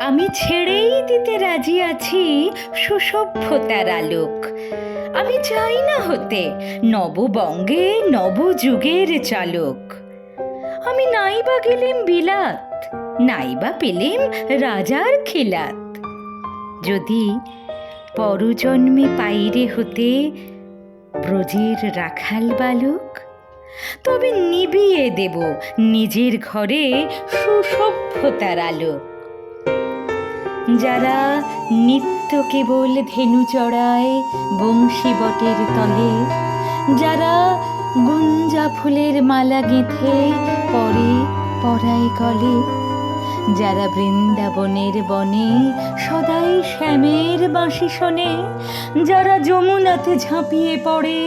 আমি ছেড়েই দিতে রাজি আছি, সুসভ্যতার আলোক। আমি চাই না হতে নববঙ্গে নবযুগের চালক। আমি নাইবা গেলেম বিলাত নাইবা পেলেম রাজার খিলাত। যদি পরজন্মে পাইরে হতে ব্রজের রাখাল বালক তবে নিবিয়ে দেব নিজের ঘরে সুসভ্যতার আলো। যারা নিত্য কেবল ধেনু চড়ায় বংশী বটের তলে, যারা গুঞ্জা ফুলের মালা গেঁথে পরে পরায় গলে যারা বৃন্দাবনের বনে সদাই শ্যামের বাঁশি শোনে, যারা যমুনাতে ঝাঁপিয়ে পড়ে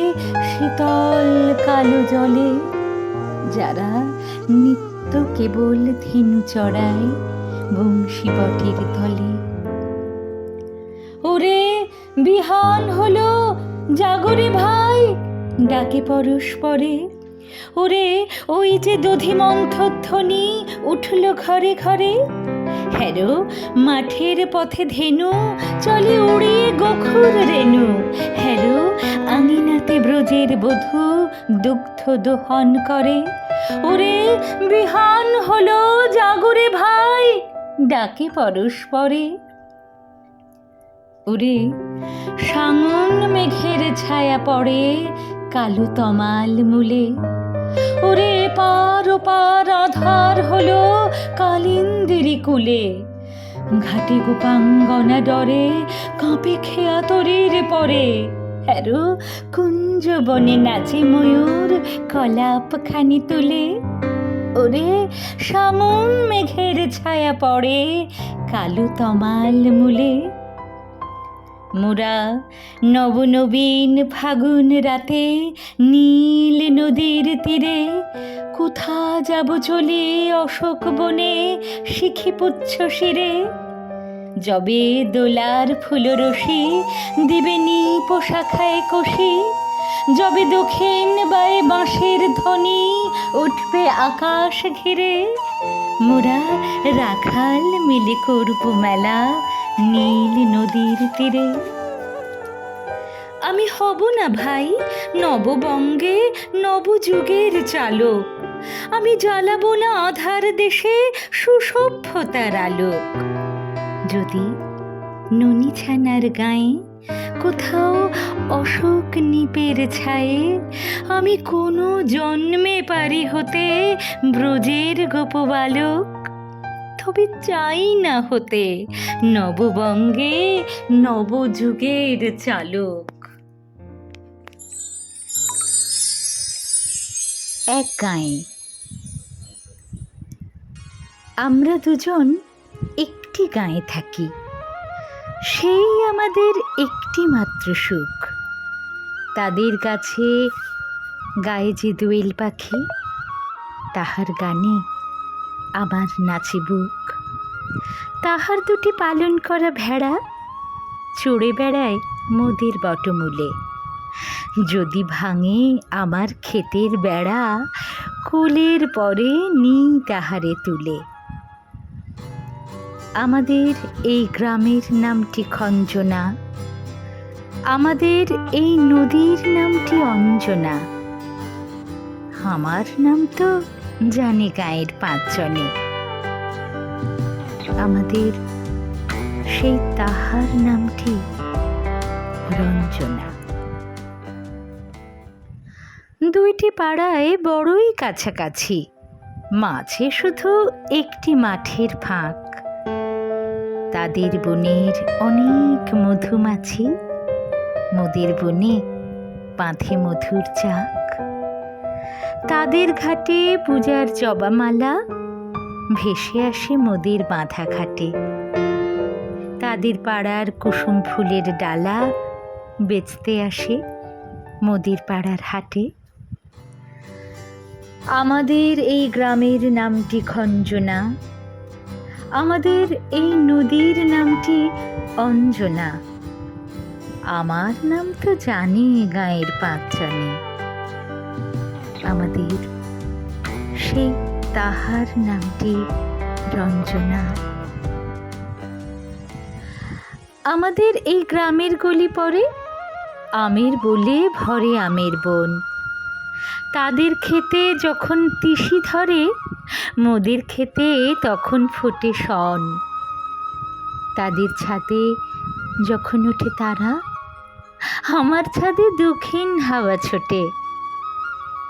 শীতল কালো জলে, যারা নিত্য কেবল ধেনু চড়ায় বংশী বটের তলে ওরে বিহান হলো জাগরে ভাই, ডাকে পরস্পরে ওরে, ওই যে দধিমন্থ ধ্বনি উঠল ঘরে ঘরে। হ্যারো, মাঠের পথে ধেনু, চলে উড়িয়ে গোখুর রেণু হ্যারো, আঙিনাতে ব্রজের বধূ দুগ্ধ দোহন করে। ওরে, বিহান হলো জাগরে ভাই, ডাকে পরস্পরে ওরে সাঙন মেঘের ছায়া পড়ে কালো তমাল মূলে। ওরে পার পার আধার হলো কালিন্দিরি কুলে। ঘাটে গোপাঙ্গনা ডরে, কাঁপে খেয়া তরির পরে। হ্যারো, কুঞ্জ বনে নাচে ময়ূর কলাপ খানি তুলে। ওরে সামন মেঘের ছায়া পড়ে কালো তমাল মূলে। মোরা, নবনবীন ফাগুন রাতে নীল নদীর তীরে কোথা যাব চলে অশোক বনে শিখি পুচ্ছ শিরে? যবে দোলার ফুলরসি দিবে নি পোশাখায় কষি, যবে দক্ষিণ বায়ে বাঁশের ধ্বনি উঠবে আকাশ ঘিরে। মোরা, রাখাল মিলে করব মেলা নীল নদীর তীরে। আমি হব না ভাই নববঙ্গে নবযুগের চালক। আমি জ্বালাবো না আধার দেশে সুসভ্যতার আলোক। যদি ননি ছানার গায়ে কোথাও অশোক নিপের ছায়ে, আমি কোনো জন্মে পারি হতে ব্রজের গোপবালক। তবে চাই না হতে। নববঙ্গে নবযুগের চালক। এক গায়ে। আমরা দুজন একটি গায়ে থাকি। সেই আমাদের একটি মাত্র সুখ। তাদের কাছে গায়ে যে দোয়েল পাখি, তাহার গানে আমার নাচে বুক। তাহার দুটি পালন করা ভেড়া চড়ে বেড়ায় মোদের বটমূলে। যদি ভাঙে আমার ক্ষেতের বেড়া, কুলের পরে নিই তাহারে তুলে। আমাদের এই গ্রামের নামটি খঞ্জনা। আমাদের এই নদীর নামটি অঞ্জনা। আমার নাম তো জানে গায়ের পাঁচজনে আমাদের সেই তাহার নামটি রঞ্জনা। দুইটি পাড়ায় বড়ই কাছাকাছি, মাঝে শুধু একটি মাঠের ফাঁক। তাদের বনের অনেক মধুমাছি, মোদের বনে বাঁধে মধুর চাক তাদের ঘাটে পূজার জবামালা, ভেসে আসে মোদের বাঁধা ঘাটে তাদের পাড়ার কুসুম ফুলের ডালা বেচতে আসে মোদির পাড়ার হাটে। আমাদের এই গ্রামের নামটি খঞ্জনা। আমাদের এই নদীর নামটি অঞ্জনা। আমার নাম তো জানি গায়ের পাঁচজনে আমাদের। সেই তাহার নামটি রঞ্জনা। আমাদের এই গ্রামের গলি পরে আমের বলে ভরে আমের বন। তাদের খেতে যখন তিসি ধরে, মোদের খেতে তখন ফোটে শন। তাদের ছাদে যখন ওঠে তারা, আমার ছাদে দক্ষিণ হাওয়া ছোটে।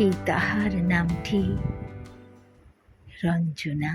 সেই তাহার নামটি রঞ্জনা।